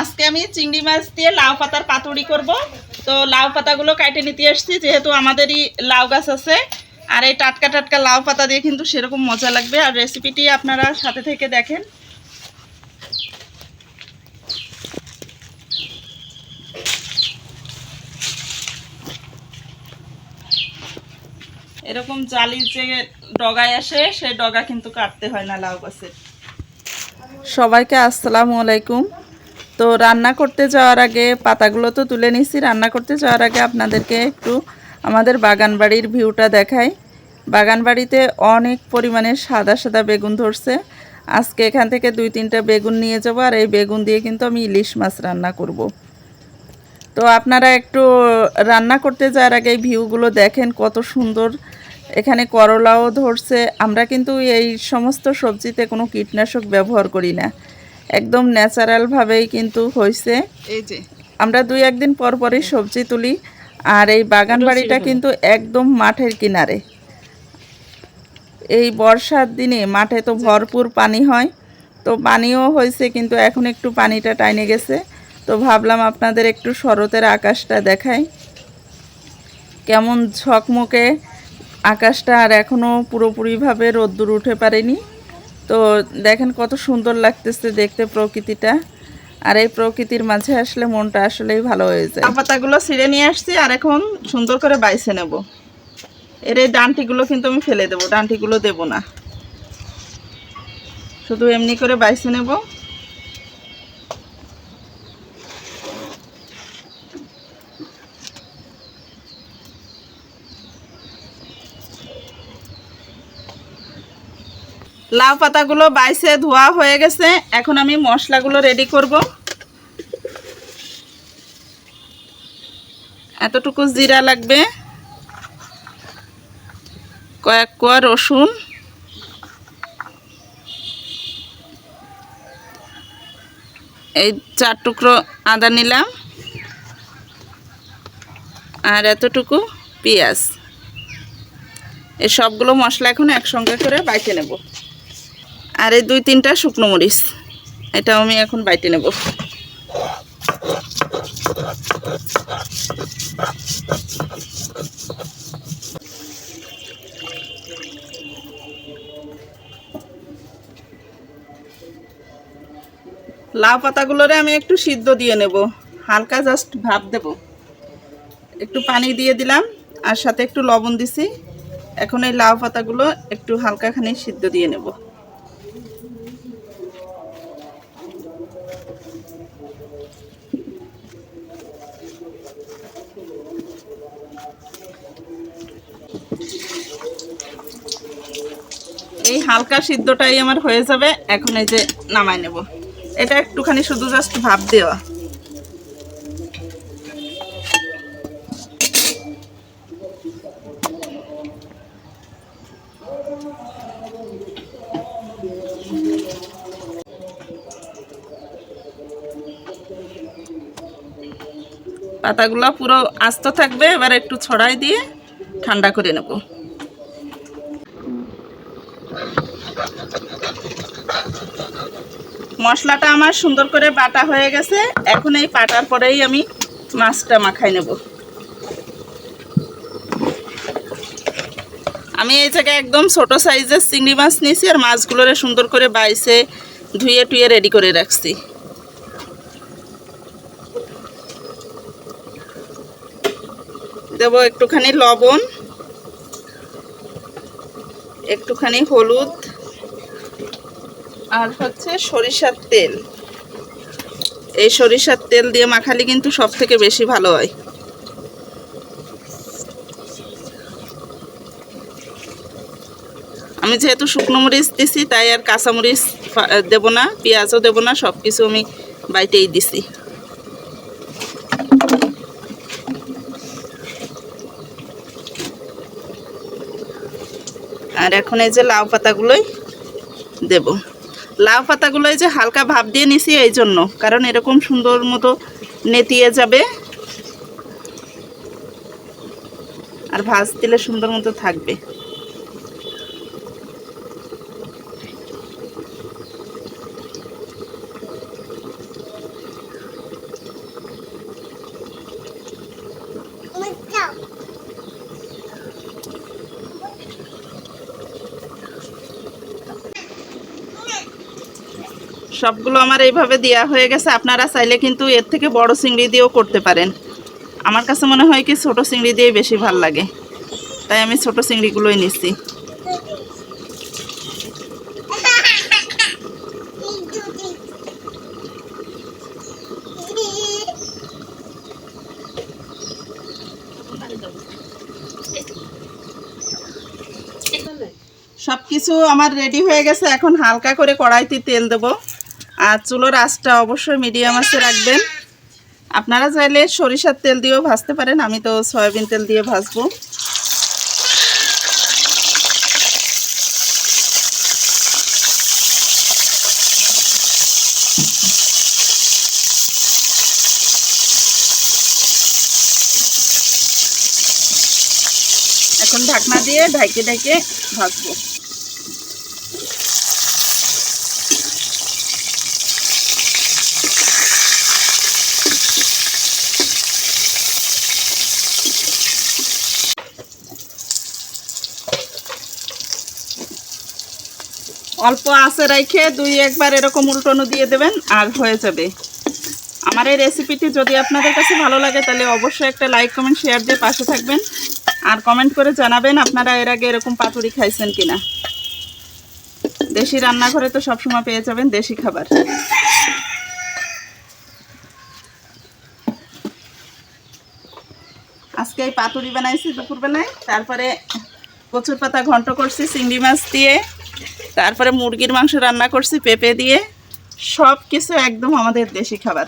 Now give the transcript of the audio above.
আজকে আমি চিংড়ি মাছ দিয়ে লাউ পাতার পাতুড়ি করব। তো লাউ পাতাগুলো কাটে নিতে এসেছি, যেহেতু আমাদেরই লাউ গাছ আছে। আর এই টাটকা টাটকা লাউ পাতা দিয়ে কিন্তু সেরকম মজা লাগবে। আর রেসিপিটি আপনারা সাথে থেকে দেখেন। এরকম জালি যে ডগায় আসে সেই ডগা কিন্তু কাটতে হয় না লাউ গাছের। সবাইকে আসসালামু আলাইকুম। তো রান্না করতে যাওয়ার আগে পাতাগুলো তো তুলে নিছি রান্না করতে যাওয়ার আগে আপনাদেরকে একটু আমাদের বাগান বাড়ির ভিউটা দেখাই। বাগান বাড়িতে অনেক পরিমাণে সাদা সাদা বেগুন ধরছে। আজকে এখান থেকে দুই তিনটা বেগুন নিয়ে যাব আর এই বেগুন দিয়ে কিন্তু আমি ইলিশ মাছ রান্না করব। তো আপনারা একটু রান্না করতে যাওয়ার আগে এই ভিউগুলো দেখেন কত সুন্দর। এখানে করলাও ধরছে। আমরা কিন্তু এই সমস্ত সবজিতে কোনো কীটনাশক ব্যবহার করি না। একদম ন্যাচারালভাবেই কিন্তু হয়েছে এই যে। আমরা দুই একদিন পর পরই সবজি তুলি আর এই বাগান বাড়িটা কিন্তু একদম মাঠের কিনারে। এই বর্ষার দিনে মাঠে তো ভরপুর পানি হয় তো পানিও হয়েছে কিন্তু এখন একটু পানিটা টাইনে গেছে। তো ভাবলাম আপনাদের একটু শরতের আকাশটা দেখাই। কেমন ঝকমকে আকাশটা আর এখনও পুরোপুরিভাবে রোদ্দুর উঠে পারেনি। তো দেখেন কত সুন্দর লাগতেছে দেখতে প্রকৃতিটা। আর এই প্রকৃতির মাঝে আসলে মনটা আসলেই ভালো হয়ে যায়। পাতাগুলো ছিঁড়ে নিয়ে আসছি আর এখন সুন্দর করে বাইছে নেব। এর এই ডানটিগুলো কিন্তু আমি ফেলে দেবো, ডানটিগুলো দেব না। শুধু এমনি করে বাইছে নেব। লাউ পাতাগুলো বাইছে ধোয়া হয়ে গেছে। এখন আমি মশলাগুলো রেডি করব। এতটুকু জিরা লাগবে। কয়েক কোয়া রসুন। এই চার টুকরো আদা নিলাম। আর এতটুকু পেঁয়াজ। এই সবগুলো মশলা এখন একসঙ্গে করে বাইটে নেব। আর এই দুই তিনটা শুকনো মরিচ। এটাও আমি এখন বাইটে নেব। লাউ পাতাগুলোরে আমি একটু সিদ্ধ দিয়ে নেব। হালকা জাস্ট ভাপ দেব। একটু পানি দিয়ে দিলাম, আর সাথে একটু লবণ দিছি। এখন এই লাউ পাতাগুলো একটু হালকাখানি সিদ্ধ দিয়ে নেব। এই হালকা সিদ্ধটাই আমার হয়ে যাবে, এখন এই যে নামাই নেব। এটা একটুখানি শুধু জাস্ট ভাব দেওয়া। পাতাগুলো পুরো আস্ত থাকবে, এবার একটু ছড়াই দিয়ে ঠান্ডা করে নেব। মশলাটা আমার সুন্দর করে বাটা হয়ে গেছে, এখন এই পাটার পরেই আমি মাছটা মাখাই নেব। আমি এই জায়গায় একদম ছোট সাইজের চিংড়ি মাছ নিয়েছি, আর মাছগুলোরে সুন্দর করে বাইসে ধুয়ে টুয়ে রেডি করে রাখছি। দেব একটুখানি লবণ, একটুখানি হলুদ, আর হচ্ছে সরিষার তেল। এই সরিষার তেল দিয়ে মাখালে কিন্তু সব থেকে বেশি ভালো হয়। আমি যেহেতু শুকনো মরিচ দিছি, তাই আর কাঁচামরিচ দেবো না, পেঁয়াজও দেবো না সব কিছু আমি বাইটেই দিছি। আর এখন এই যে লাউ পাতাগুলোই দেব। লাউ পাতাগুলোই যে হালকা ভাব দিয়ে নিছি এই জন্য, কারণ এরকম সুন্দর মতো নেতিয়ে যাবে। আর ভাজ দিলে সুন্দর মতো থাকবে। সবগুলো আমার এইভাবে দেওয়া হয়ে গেছে। আপনারা চাইলে কিন্তু এর থেকে বড় চিংড়ি দিয়েও করতে পারেন। আমার কাছে মনে হয় কি, ছোট চিংড়ি দিয়ে বেশি ভালো লাগে। তাই আমি ছোট চিংড়িগুলোই নিচ্ছি। সব কিছু আমার রেডি হয়ে গেছে। এখন হালকা করে কড়াইতে তেল দেব। আর চুলোর আঁচটা অবশ্যই মিডিয়াম আঁচে রাখবেন। আপনারা চাইলে সরিষার তেল দিয়েও ভাজতে পারেন, আমি তো সয়াবিন তেল দিয়ে ভাজবো। এখন ঢাকনা দিয়ে ঢাকে ঢাকে ভাজবো। অল্প আঁচে রেখে দুই একবার এরকম উল্টনো দিয়ে দেবেন আর হয়ে যাবে। আমার এই রেসিপিটি যদি আপনাদের কাছে ভালো লাগে, তাহলে অবশ্যই একটা লাইক কমেন্ট শেয়ার দিয়ে পাশে থাকবেন। আর কমেন্ট করে জানাবেন আপনারা এর আগে এরকম পাতুরি খাইছেন কিনা। দেশি রান্নাঘরে তো সবসময় পেয়ে যাবেন দেশি খাবার। আজকে এই পাতুরি বানাইছি দুপুরবেলায়, তারপরে কচুর পাতা ঘন্ট করছি, চিংড়ি মাছ দিয়ে। তারপরে মুরগির মাংস রান্না করছি পেঁপে দিয়ে। সব কিছু একদম আমাদের দেশি খাবার।